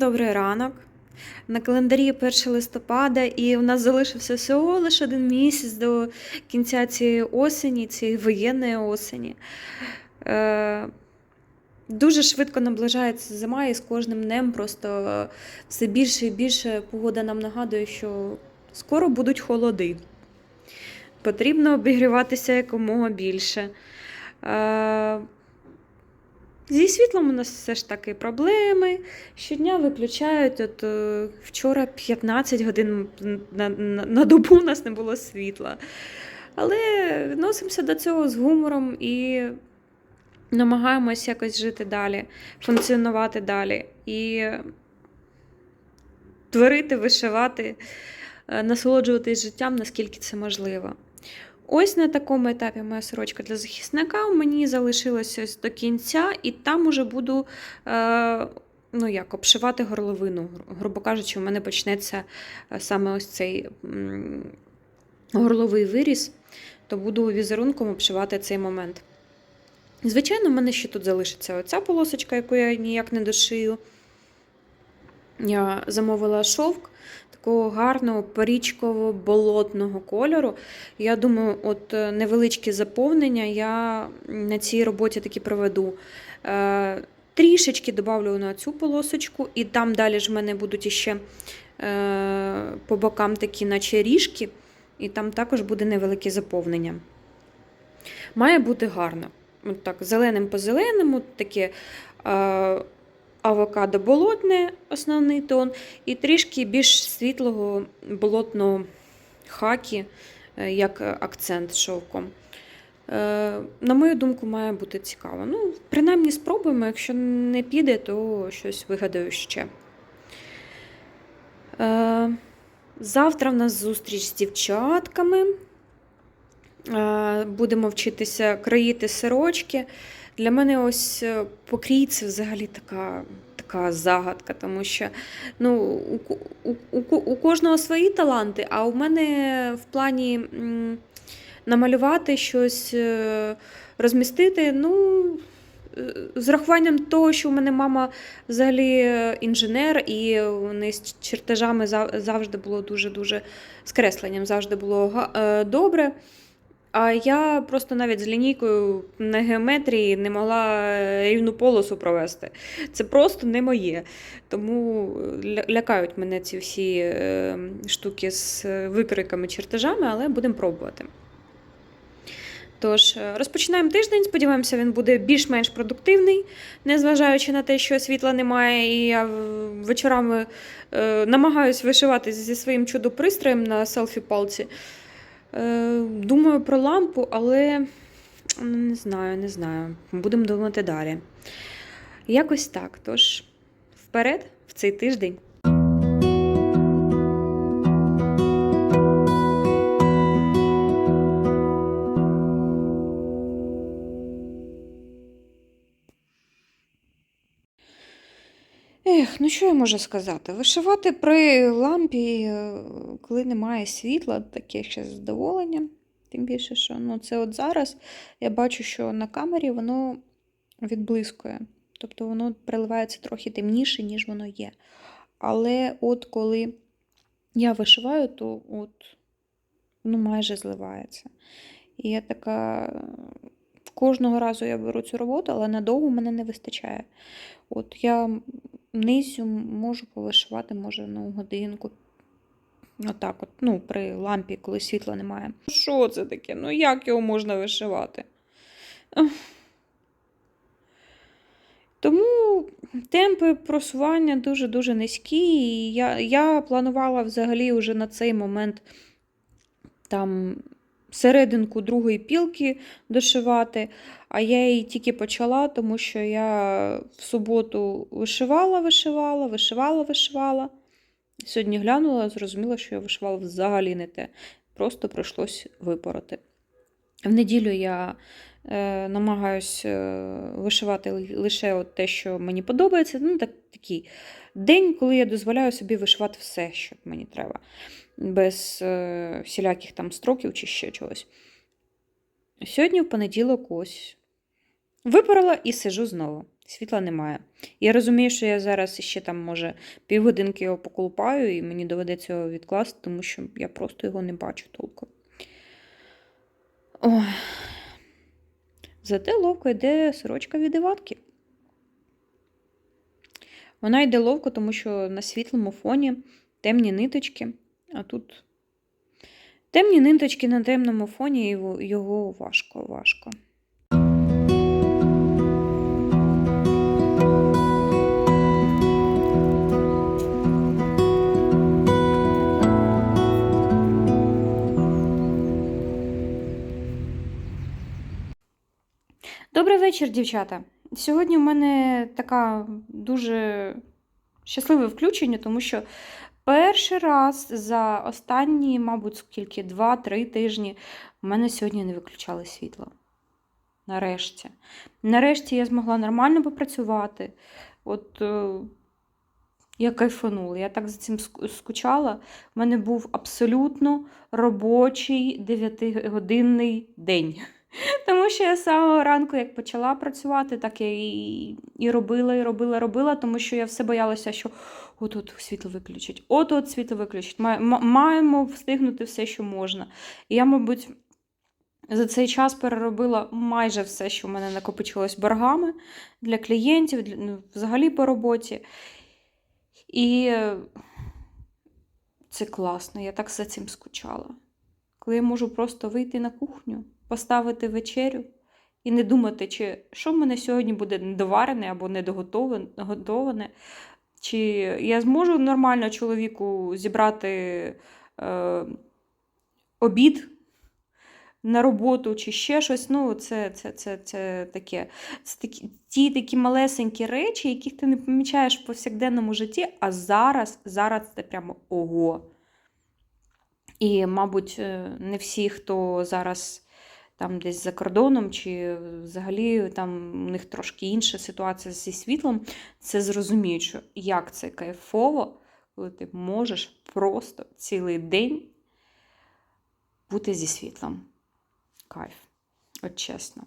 Добрий ранок. На календарі 1 листопада, і у нас залишився всього лише один місяць до кінця цієї осені, цієї воєнної осені. Е, дуже швидко наближається зима, і з кожним днем просто все більше і більше погода нам нагадує, що скоро будуть холоди. Потрібно обігріватися якомога більше. Е, Зі світлом у нас все ж таки проблеми. Щодня виключають. От е, вчора 15 годин на, на, на добу у нас не було світла. Але відносимося до цього з гумором і намагаємось якось жити далі, функціонувати далі. І творити, вишивати, е, насолоджуватись життям, наскільки це можливо. Ось на такому етапі моя сорочка для захисника. Мені залишилося ось до кінця, і там уже буду е, ну як, обшивати горловину. Грубо кажучи, у мене почнеться е, саме ось цей горловий виріс, то буду візерунком обшивати цей момент. Звичайно, в мене ще тут залишиться оця полосочка, яку я ніяк не дошию. Я замовила шовк такого гарного порічково-болотного кольору. Я думаю, от е, невеличкі заповнення я на цій роботі таки проведу. Е, Трішечки додавлю на цю полосочку, і там далі ж в мене будуть іще е, по бокам такі, наче ріжки, і там також буде невелике заповнення. Має бути гарно. От так, зеленим по зеленому, таке авокадо болотне, основний тон, і трішки більш світлого болотного хакі, е, як акцент шовком. Е, На мою думку, має бути цікаво. Ну, принаймні спробуємо, якщо не піде, то щось вигадаю ще. Е, Завтра в нас зустріч з дівчатками. Будемо вчитися кроїти сирочки. Для мене ось е, покрій це взагалі така, така загадка, тому що ну, у, у, у, у кожного свої таланти, а у мене в плані м, намалювати щось, е, розмістити, ну. З рахуванням того, що у мене мама взагалі інженер, і неї з чертежами завжди було дуже-дуже з кресленням завжди було е, добре. А я просто навіть з лінійкою на геометрії не могла е, рівну полосу провести. Це просто не моє. Тому лякають мене ці всі е, штуки з е, викриками, чертежами, але будемо пробувати. Тож, е, розпочинаємо тиждень. Сподіваємося, він буде більш-менш продуктивний, незважаючи на те, що світла немає, і я вечорами е, намагаюсь вишивати зі своїм чудо-пристроєм на селфі-палці. Е, Думаю про лампу, але ну, не знаю, не знаю. Будемо думати далі. Якось так. Тож, вперед в цей тиждень. Ех, ну що я можу сказати? Вишивати при лампі, е, коли немає світла, таке ще задоволення. Тим більше, що ну, це от зараз я бачу, що на камері воно відблискує. Тобто воно приливається трохи темніше, ніж воно є. Але от коли я вишиваю, то от воно майже зливається. І я така. Кожного разу я беру цю роботу, але надовго мене не вистачає. От я низю можу повишивати, може, на годинку. Отак, от, ну, при лампі, коли світла немає. Що це таке? Ну як його можна вишивати? Тому темпи просування дуже-дуже низькі. І я, я планувала взагалі вже на цей момент там серединку другої пілки дошивати, а я її тільки почала, тому що я в суботу вишивала, вишивала, вишивала, вишивала. Сьогодні глянула, зрозуміла, що я вишивала взагалі не те. Просто прийшлось випороти. В неділю я е, намагаюся е, вишивати лише от те, що мені подобається. Ну, так, такий день, коли я дозволяю собі вишивати все, що мені треба, без е, всіляких там строків чи ще чогось. Сьогодні в понеділок ось Випарила і сижу знову. Світла немає. Я розумію, що я зараз ще там, може, півгодинки його поколупаю, і мені доведеться його відкласти, тому що я просто його не бачу толком. Ой. Зате ловко йде сорочка від Іванки. Вона йде ловко, тому що на світлому фоні темні ниточки, а тут темні ниточки на темному фоні, і його- важко, важко. Добрий вечір, дівчата. Сьогодні в мене така дуже щасливе включення, тому що перший раз за останні, мабуть, скільки, 2-3 тижні в мене сьогодні не виключали світло. Нарешті. Нарешті я змогла нормально попрацювати. От е, я кайфанула, я так за цим скучала. У мене був абсолютно робочий 9-годинний день. Тому що я з самого ранку, як почала працювати, так я і, і робила, і робила, робила, тому що я все боялася, що от-от світло виключить, от-от світло виключить. Ма- ма- Маємо встигнути все, що можна. І я, мабуть, за цей час переробила майже все, що в мене накопичилось боргами для клієнтів, ну, взагалі по роботі. І е, це класно, я так за цим скучала. Коли я можу просто вийти на кухню, поставити вечерю і не думати, чи що в мене сьогодні буде недоварене або недоготоване, готоване, чи я зможу нормально чоловіку зібрати е, обід на роботу, чи ще щось. Ну, це, це, це, це таке. Це такі, ті такі малесенькі речі, яких ти не помічаєш в повсякденному житті, а зараз, зараз це прямо ого. І, мабуть, е, не всі, хто зараз там десь за кордоном, чи взагалі там у них трошки інша ситуація зі світлом, це зрозуміють, як це кайфово, коли ти можеш просто цілий день бути зі світлом. Кайф. От чесно.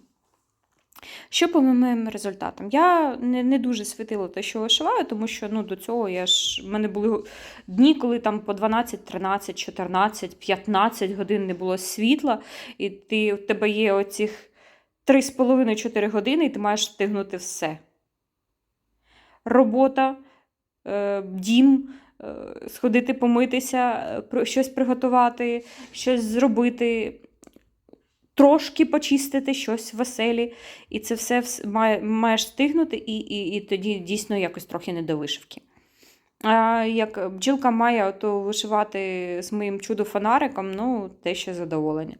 Що по моїм результатам? Я не, не дуже світила те, що вишиваю, тому що ну, до цього я ж, в мене були дні, коли там по 12, 13, 14, 15 годин не було світла, і ти, в тебе є оцих 3,5-4 години, і ти маєш встигнути все. Робота, е, дім, е, сходити помитися, е, щось приготувати, щось зробити трошки почистити щось веселі, і це все має, маєш встигнути, і, і, і тоді дійсно якось трохи не до вишивки. А як бджілка має ото вишивати з моїм чудо-фонариком, ну, те ще задоволення.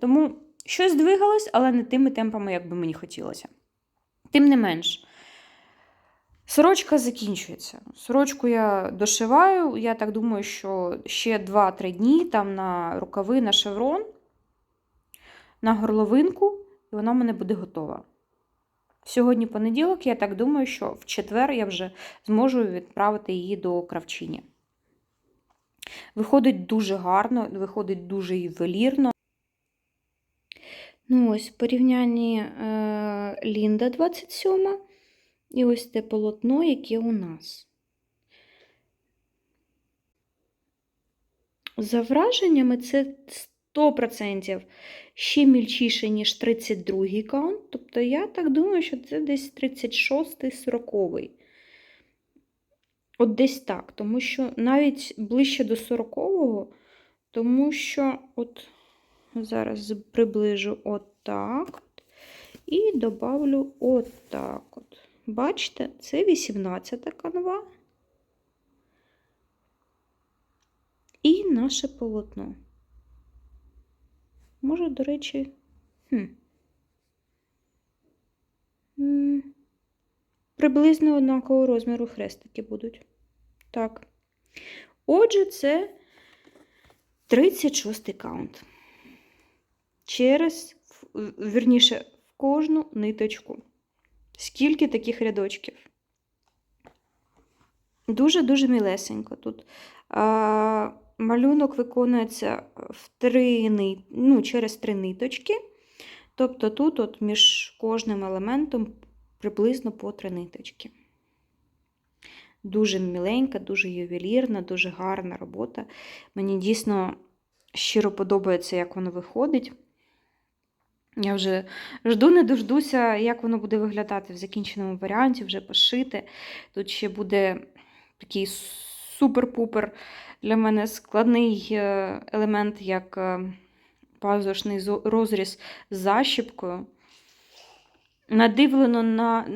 Тому щось двигалось, але не тими темпами, як би мені хотілося. Тим не менш, сорочка закінчується. Сорочку я дошиваю. Я так думаю, що ще 2-3 дні там на рукави, на шеврон на горловинку, і вона в мене буде готова. Сьогодні понеділок, я так думаю, що в четвер я вже зможу відправити її до кравчині. Виходить дуже гарно, виходить дуже ювелірно. Ну, ось в порівнянні е, Лінда 27 і ось те полотно, яке у нас. За враженнями, це 100% ще мільчіше, ніж 32-й каунт. Тобто я так думаю, що це десь 36-й, 40-й. От десь так, тому що навіть ближче до 40-го, тому що от зараз приближу отак от, і добавлю отак от. Бачите, це 18-та канва. І наше полотно. Може, до речі, хм. Приблизно однакового розміру хрестики будуть. Так. Отже, це 36 каунт. Через, вірніше, в кожну ниточку. Скільки таких рядочків? Дуже-дуже мілесенько тут. А, малюнок виконується в три, ну, через три ниточки. Тобто тут от між кожним елементом приблизно по три ниточки. Дуже міленька, дуже ювелірна, дуже гарна робота. Мені дійсно щиро подобається, як воно виходить. Я вже жду, не дождуся, як воно буде виглядати в закінченому варіанті, вже пошити. Тут ще буде такий супер-пупер для мене складний е, елемент, як е, пазушний розріз з защіпкою. Надивлено на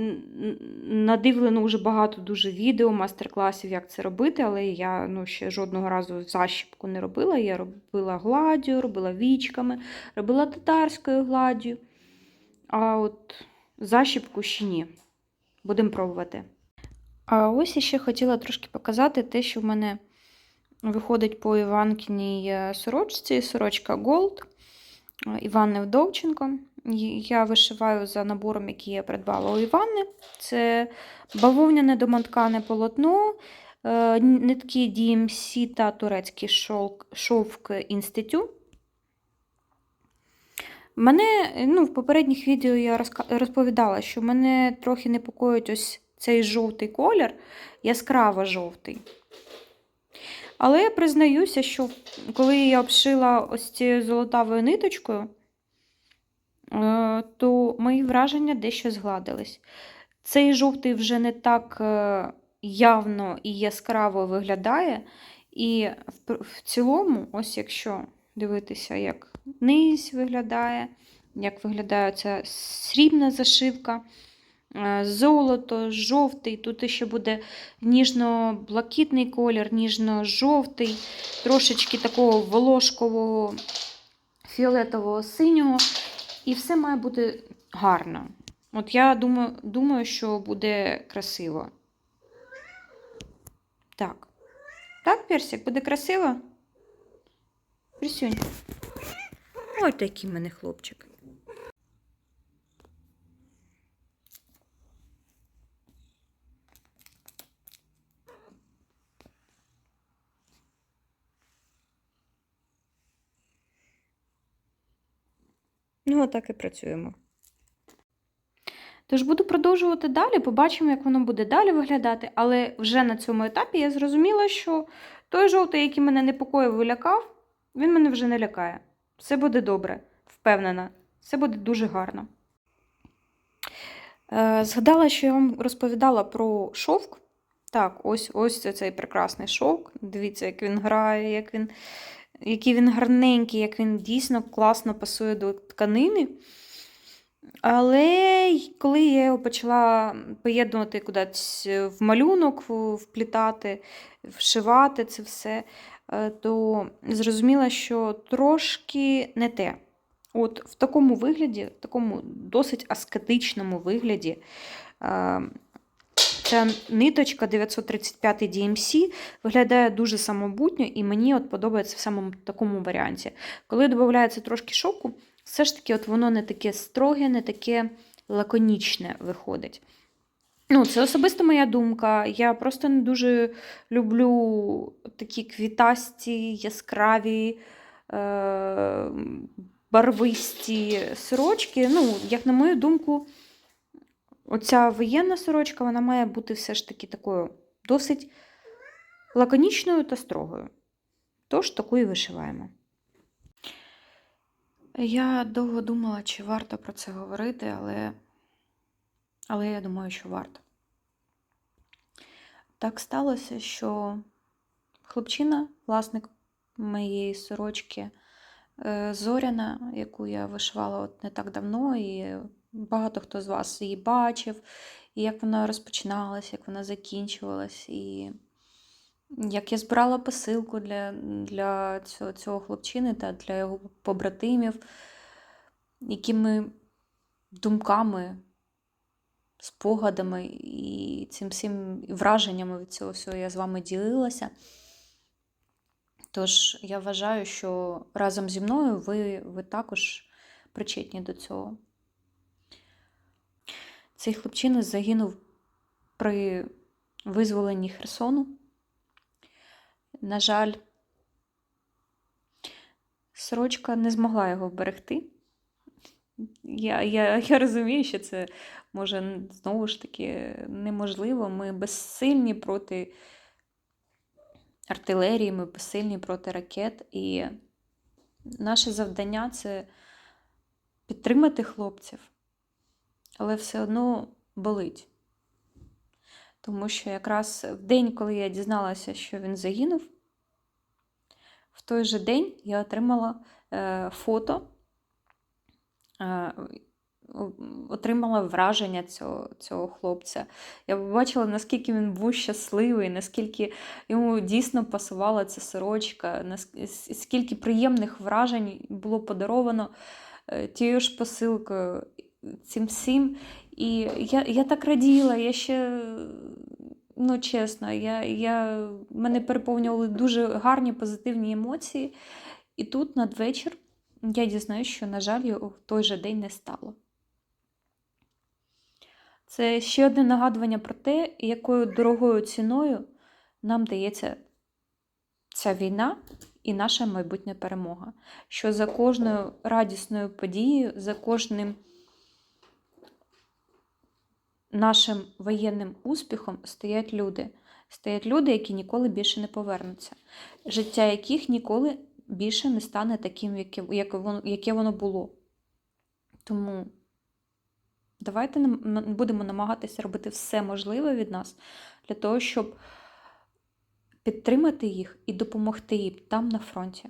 надивлено вже багато дуже відео, мастер-класів, як це робити, але я ну, ще жодного разу защіпку не робила. Я робила гладдю, робила вічками, робила татарською гладдю. А от защіпку ще ні. Будемо пробувати. А ось іще хотіла трошки показати те, що в мене виходить по Іванкіній е, сорочці, сорочка Gold е, Іванни Вдовченко. Я вишиваю за набором, який я придбала у Іванни. Це бавовняне домоткане полотно, е, нитки DMC та турецький шовк, шовк інститю. Мене ну, в попередніх відео я розповідала, що мене трохи непокоїть ось цей жовтий колір, яскраво жовтий. Але я признаюся, що коли я обшила ось цією золотавою ниточкою, е, то мої враження дещо згладились. Цей жовтий вже не так е, явно і яскраво виглядає. І в, цілому, ось якщо дивитися, як низ виглядає, як виглядає ця срібна зашивка, золото, жовтий, тут ще буде ніжно-блакитний колір, ніжно-жовтий, трошечки такого волошкового фіолетового синього. І все має бути гарно. От я думаю, думаю, що буде красиво. Так. Так, Персик, буде красиво? Присюнь. Ой, такий в мене хлопчик. Ну, отак і працюємо. Тож буду продовжувати далі, побачимо, як воно буде далі виглядати. Але вже на цьому етапі я зрозуміла, що той жовтий, який мене непокоїв і лякав, він мене вже не лякає. Все буде добре, впевнена, все буде дуже гарно. Е, згадала, що я вам розповідала про шовк. Так, ось ось цей прекрасний шовк. Дивіться, як він грає, як він, який він гарненький, як він дійсно класно пасує до тканини. Але коли я його почала поєднувати кудись в малюнок, вплітати, вшивати це все, е, то зрозуміла, що трошки не те. От в такому вигляді, в такому досить аскетичному вигляді, е, ця ниточка 935 DMC виглядає дуже самобутньо, і мені от подобається в самому такому варіанті. Коли додається трошки шовку, все ж таки, от воно не таке строге, не таке лаконічне виходить. Ну, це особисто моя думка. Я просто не дуже люблю такі квітасті, яскраві, е- барвисті сорочки. Ну, як на мою думку, оця воєнна сорочка вона має бути все ж таки такою досить лаконічною та строгою. Тож таку і вишиваємо. Я довго думала, чи варто про це говорити, але, але я думаю, що варто. Так сталося, що хлопчина, власник моєї сорочки, е, Зоряна, яку я вишивала от не так давно, і багато хто з вас її бачив, і як вона розпочиналась, як вона закінчувалась, і як я збирала посилку для, для цього, цього хлопчини та для його побратимів, якими думками, спогадами і цим всім враженнями від цього всього я з вами ділилася. Тож я вважаю, що разом зі мною ви, ви також причетні до цього. Цей хлопчина загинув при визволенні Херсону. На жаль, сорочка не змогла його вберегти. Я, я, я розумію, що це може знову ж таки неможливо. Ми безсильні проти артилерії, ми безсильні проти ракет. І наше завдання це підтримати хлопців, але все одно болить. Тому що якраз в день, коли я дізналася, що він загинув, в той же день я отримала е, фото, е, отримала враження цього, цього хлопця. Я побачила, наскільки він був щасливий, наскільки йому дійсно пасувала ця сорочка, наск- с- скільки приємних вражень було подаровано е, тією ж посилкою, цим всім. І я, я так раділа, я ще, ну чесно, я, я, мене переповнювали дуже гарні позитивні емоції. І тут надвечір я дізнаюся, що, на жаль, його в той же день не стало. Це ще одне нагадування про те, якою дорогою ціною нам дається ця війна і наша майбутня перемога. Що за кожною радісною подією, за кожним нашим воєнним успіхом стоять люди. Стоять люди, які ніколи більше не повернуться, життя яких ніколи більше не стане таким, яке, воно, яке воно було. Тому давайте будемо намагатися робити все можливе від нас для того, щоб підтримати їх і допомогти їм там на фронті.